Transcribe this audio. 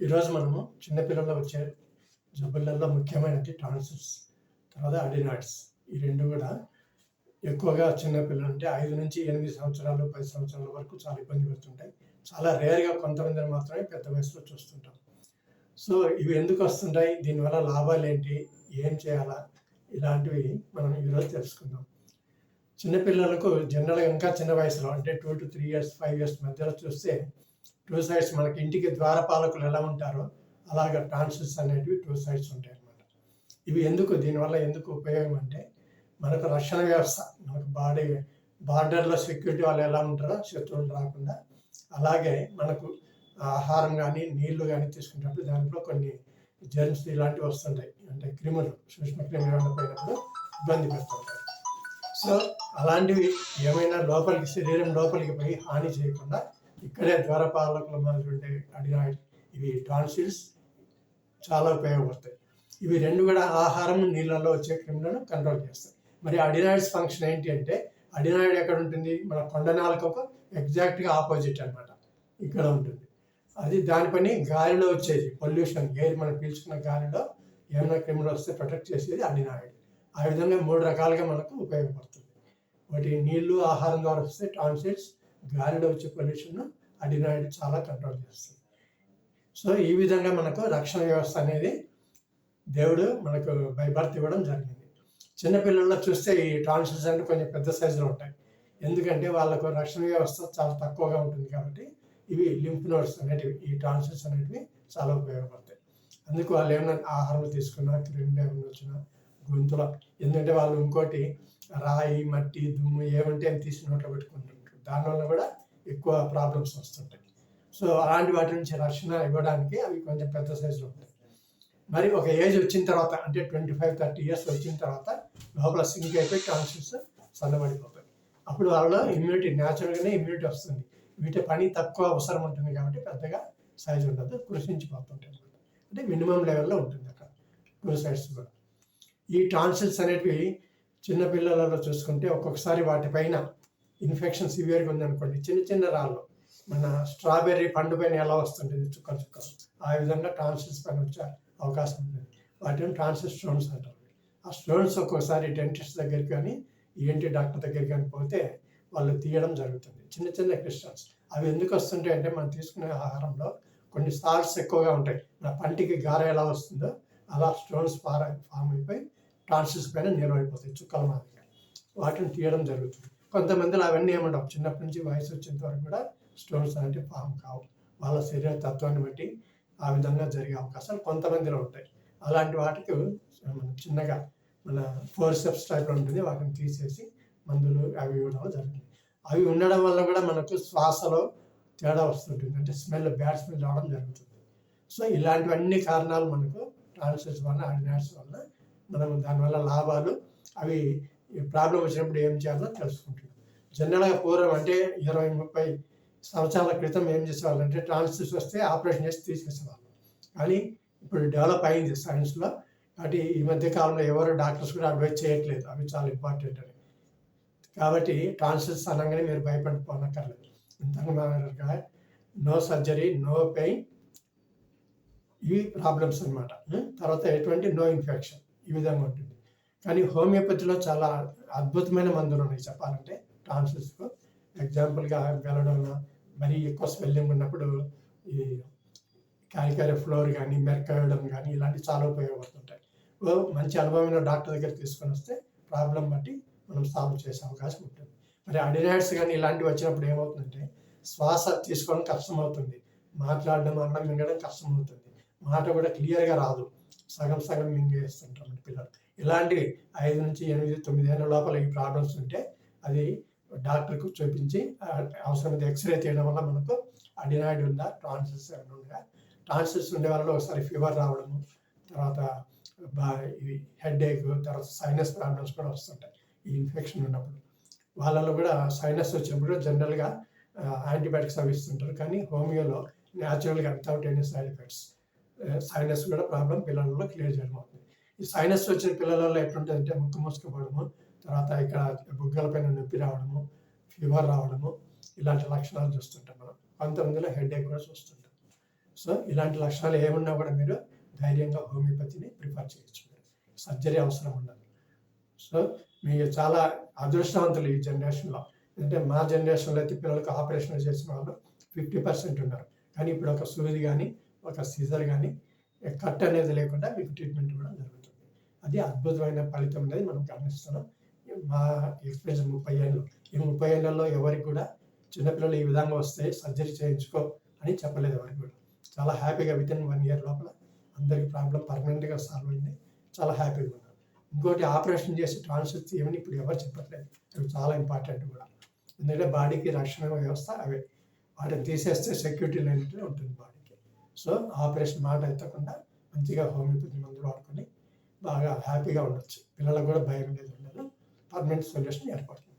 ఈరోజు మనము చిన్నపిల్లల్లో వచ్చే జబ్బులలో ముఖ్యమైనది టాన్సిల్స్ తర్వాత అడినాట్స్ ఈ రెండు కూడా ఎక్కువగా చిన్నపిల్లలు అంటే ఐదు నుంచి ఎనిమిది సంవత్సరాలు పది సంవత్సరాల వరకు చాలా ఇబ్బంది పడుతుంటాయి. చాలా రేర్గా కొంతమందిని మాత్రమే పెద్ద వయసులో చూస్తుంటాం. సో ఇవి ఎందుకు వస్తుంటాయి? దీనివల్ల లాభాలు ఏంటి? ఏం చేయాలా? ఇలాంటివి మనం ఈరోజు తెలుసుకుందాం. చిన్నపిల్లలకు జనరల్గా ఇంకా చిన్న వయసులో అంటే two to three years five years మధ్యలో చూస్తే టూ సైడ్స్ మనకి ఇంటికి ద్వారపాలకులు ఎలా ఉంటారో అలాగ టాన్సిల్స్ అనేటివి టూ సైడ్స్ ఉంటాయి అన్నమాట. ఇవి ఎందుకు దీనివల్ల ఎందుకు ఉపయోగం అంటే మనకు రక్షణ వ్యవస్థ మనకు బాడీ బార్డర్లో సెక్యూరిటీ వాళ్ళు ఎలా ఉంటారో శత్రువులు రాకుండా అలాగే మనకు ఆహారం కానీ నీళ్ళు కానీ తీసుకునేటప్పుడు దాంట్లో కొన్ని జెర్మ్స్ ఇలాంటివి వస్తుంటాయి. అంటే క్రిములు సూక్ష్మ క్రిములు ఏమైనా పోయినప్పుడు ఇబ్బంది పెడుతుంటాయి. సో అలాంటివి ఏమైనా లోపలికి శరీరం లోపలికి పోయి హాని చేయకుండా ఇక్కడే ద్వారపాలకుల మధ్య ఉండే అడినాయిడ్ ఇవి టాన్సిల్స్ చాలా ఉపయోగపడతాయి. ఇవి రెండు కూడా ఆహారం నీళ్ళల్లో వచ్చే క్రిములను కంట్రోల్ చేస్తాయి. మరి అడినాయిడ్స్ ఫంక్షన్ ఏంటి అంటే అడినాయిడ్ ఎక్కడ ఉంటుంది? మన కొండనాలకు ఒక ఎగ్జాక్ట్గా ఆపోజిట్ అన్నమాట. ఇక్కడ ఉంటుంది. అది దాని పని గాలిలో వచ్చేది. పొల్యూషన్ ఎయిర్ మనం పీల్చుకున్న గాలిలో ఏమైనా క్రిములు వస్తే ప్రొటెక్ట్ చేసేది అడినాయిడ్. ఆ విధంగా మూడు రకాలుగా మనకు ఉపయోగపడుతుంది. ఒకటి నీళ్ళు ఆహారం ద్వారా వస్తే టాన్సిల్స్ గాలిలో వచ్చే పొల్యూషన్ అడినాయిడ్ చాలా కంట్రోల్ చేస్తుంది. సో ఈ విధంగా మనకు రక్షణ వ్యవస్థ అనేది దేవుడు మనకు బై ఇవ్వడం జరిగింది. చిన్నపిల్లల్లో చూస్తే ఈ టాన్సిల్స్ అంటే కొంచెం పెద్ద సైజులో ఉంటాయి. ఎందుకంటే వాళ్ళకు రక్షణ వ్యవస్థ చాలా తక్కువగా ఉంటుంది కాబట్టి ఇవి లింఫ్ నోడ్స్ అనేటివి ఈ టాన్సిల్స్ అనేటివి చాలా ఉపయోగపడతాయి. అందుకు వాళ్ళు ఏమైనా ఆహారం తీసుకున్నా క్రిములు ఏమైనా వచ్చినా గొంతులో ఎందుకంటే వాళ్ళు ఇంకోటి రాయి మట్టి దుమ్ము ఏమంటే అని తీసి నోట్లో పెట్టుకుంటారు. దానివల్ల కూడా ఎక్కువ ప్రాబ్లమ్స్ వస్తుంటాయి. సో అలాంటి వాటి నుంచి రక్షణ ఇవ్వడానికి అవి కొంచెం పెద్ద సైజులో ఉంటాయి. మరి ఒక ఏజ్ వచ్చిన తర్వాత అంటే ట్వంటీ ఫైవ్ థర్టీ ఇయర్స్ వచ్చిన తర్వాత లోపల సింక్ అయిపోయి కాన్షియస్ సన్నబడిపోతాయి. అప్పుడు వాళ్ళ ఇమ్యూనిటీ న్యాచురల్గానే ఇమ్యూనిటీ వస్తుంది. వీటి పని తక్కువ అవసరం ఉంటుంది కాబట్టి పెద్దగా సైజు ఉండదు. కృషించిపోతుంటాయి అనమాట అంటే మినిమం లెవెల్లో ఉంటుంది అక్కడ. టూ సైడ్స్ కూడా. ఈ టాన్సిల్స్ అనేటివి చిన్నపిల్లలలో చూసుకుంటే ఒక్కొక్కసారి వాటిపైన ఇన్ఫెక్షన్ సివియర్గా ఉందనుకోండి. చిన్న చిన్న రాళ్ళు. మన స్ట్రాబెర్రీ పండు పైన ఎలా వస్తుంటుంది? చుక్కలు చుక్కలు. ఆ విధంగా ట్రాన్సిస్ పైన వచ్చే అవకాశం ఉంటుంది. వాటిని ట్రాన్సిస్ స్టోన్స్ అంటారు. ఆ స్టోన్స్ ఒక్కోసారి డెంటిస్ట్ దగ్గరికి కానీ ఏంటి డాక్టర్ దగ్గరికి కానీ పోతే వాళ్ళు తీయడం జరుగుతుంది. చిన్న చిన్న క్రిస్టల్స్. అవి ఎందుకు వస్తుంటాయి అంటే మనం తీసుకునే ఆహారంలో కొన్ని సాల్ట్స్ ఎక్కువగా ఉంటాయి. నా పంటికి గార ఎలా వస్తుందో అలా స్టోన్స్ ఫార్ ఫామ్ అయిపోయి ట్రాన్సిస్ పైన నిలవైపోతాయి చుక్కల మాదిరిగా. వాటిని తీయడం జరుగుతుంది. కొంతమందిలో అవన్నీ ఏమంటాం చిన్నప్పటి నుంచి వయసు వచ్చేంత వరకు కూడా స్టోన్స్ అంటే ఫామ్ కావు. వాళ్ళ శరీర తత్వాన్ని బట్టి ఆ విధంగా జరిగే అవకాశాలు కొంతమందిలో ఉంటాయి. అలాంటి వాటికి మనం చిన్నగా మన ఫోర్సెప్స్ టైప్లో ఉంటుంది. వాటిని తీసేసి మందులు అవి ఇవ్వడం జరుగుతుంది. అవి ఉండడం వల్ల కూడా మనకు శ్వాసలో తేడా వస్తుంటుంది. అంటే స్మెల్ బ్యాడ్ స్మెల్ రావడం జరుగుతుంది. సో ఇలాంటివన్నీ కారణాలు మనకు ట్రాన్సెస్ వల్ల అడినాయిడ్స్ వల్ల మనం దానివల్ల లాభాలు అవి ప్రాబ్లం వచ్చినప్పుడు ఏం చేయాలో తెలుసుకుంటున్నాం జనరల్గా పూర్వం అంటే ఇరవై ముప్పై సంవత్సరాల క్రితం ఏం చేసేవాళ్ళు అంటే ట్రాన్సిస్ వస్తే ఆపరేషన్ చేసి తీసేసేవాళ్ళు. కానీ ఇప్పుడు డెవలప్ అయింది సైన్స్లో. కాబట్టి ఈ మధ్య కాలంలో ఎవరు డాక్టర్స్ కూడా అడ్వైజ్ చేయట్లేదు. అవి చాలా ఇంపార్టెంట్ అని. కాబట్టి ట్రాన్సిస్ అనగానే మీరు భయపడిపోనక్కర్లేదు. ఇంతగా నో సర్జరీ నో పెయిన్ ఇవి ప్రాబ్లమ్స్ అనమాట తర్వాత ఎటువంటి నో ఇన్ఫెక్షన్ ఈ విధంగా ఉంటుంది. కానీ హోమియోపతిలో చాలా అద్భుతమైన మందులు ఉన్నాయి చెప్పాలంటే. టాన్సిల్స్కు ఎగ్జాంపుల్గా బెలడోనా మరీ ఎక్కువ స్వెల్లింగ్ ఉన్నప్పుడు ఈ క్యాలికారి ఫ్లోర్ కానీ మెరకడం కానీ ఇలాంటివి చాలా ఉపయోగపడుతుంటాయి. మంచి అనుభవమైన డాక్టర్ దగ్గర తీసుకొని వస్తే ప్రాబ్లం బట్టి మనం సాల్వ్ చేసే అవకాశం ఉంటుంది. మరి అడినాయిడ్స్ కానీ ఇలాంటివి వచ్చినప్పుడు ఏమవుతుందంటే శ్వాస తీసుకోవడం కష్టమవుతుంది. మాట్లాడడం అన్నం వినడం కష్టమవుతుంది. మాట కూడా క్లియర్గా రాదు. సగం సగం మింగేస్తుంటారు పిల్లలు. ఇలాంటివి ఐదు నుంచి ఎనిమిది తొమ్మిది ఏళ్ళ లోపల ఈ ప్రాబ్లమ్స్ ఉంటే అది డాక్టర్కు చూపించి అవసరమైతే ఎక్స్రే చేయడం వల్ల మనకు అడినాయిడ్ ఉందా టాన్సిల్స్ ఏమైనా ఉందా టాన్సిల్స్ ఉండే వాళ్ళలో ఒకసారి ఫీవర్ రావడము తర్వాత ఇది హెడ్ ఏక్ తర్వాత సైనస్ ప్రాబ్లమ్స్ కూడా వస్తుంటాయి ఈ ఇన్ఫెక్షన్ ఉన్నప్పుడు. వాళ్ళలో కూడా సైనస్ వచ్చినప్పుడు జనరల్గా యాంటీబయాటిక్స్ అవి ఇస్తుంటారు. కానీ హోమియోలో న్యాచురల్గా without any side effects sinus కూడా ప్రాబ్లం పిల్లలలో క్లియర్ చేయడం అవుతుంది ఈ సైనస్ వచ్చిన పిల్లలలో ఎట్లుంటుందంటే ముక్కు మూసుకుపోవడము తర్వాత ఇక్కడ బుగ్గల పైన నొప్పి రావడము ఫీవర్ రావడము ఇలాంటి లక్షణాలు చూస్తుంటాం మనం. కొంతమందిలో హెడ్ ఏక్ కూడా చూస్తుంటాం. సో ఇలాంటి లక్షణాలు ఏమున్నా కూడా మీరు ధైర్యంగా హోమియోపతిని ప్రిఫర్ చేయొచ్చు. మీరు సర్జరీ అవసరం ఉండదు. సో మీరు చాలా అదృష్టవంతులు ఈ జనరేషన్లో అంటే మా జనరేషన్లో అయితే పిల్లలకు ఆపరేషన్ చేసిన వాళ్ళు ఫిఫ్టీ పర్సెంట్ ఉన్నారు. కానీ ఇప్పుడు ఒక సూది కానీ ఒక సీజర్ కానీ కట్ అనేది లేకుండా మీకు ట్రీట్మెంట్ కూడా జరుగుతుంది. అది అద్భుతమైన ఫలితం అనేది మనం గమనిస్తున్నాం. మా ఎక్స్పీరియన్స్ ముప్పై ఏళ్ళు. ఈ ముప్పై ఏళ్ళలో ఎవరికి కూడా చిన్నపిల్లలు ఈ విధంగా వస్తే సర్జరీ చేయించుకో అని చెప్పలేదు ఎవరికి కూడా. చాలా హ్యాపీగా విత్ ఇన్ వన్ ఇయర్ లోపల అందరికి ప్రాబ్లం పర్మనెంట్గా సాల్వ్ అయింది. చాలా హ్యాపీగా ఉన్నారు. ఇంకోటి ఆపరేషన్ చేసి ట్రాన్స్ఫర్ చేయమని ఇప్పుడు ఎవరు చెప్పట్లేదు. అవి చాలా ఇంపార్టెంట్ కూడా. ఎందుకంటే బాడీకి రక్షణ వ్యవస్థ అవే. వాటిని తీసేస్తే సెక్యూరిటీ లేనట్టు ఉంటుంది బాడీ సో ఆపరేషన్ మాట ఎత్తకుండా మంచిగా హోమియోపతి మందులు వాడుకొని బాగా హ్యాపీగా ఉండొచ్చు. పిల్లలకు కూడా భయం అనేది ఉండదు. పర్మనెంట్ సొల్యూషన్ ఏర్పడుతుంది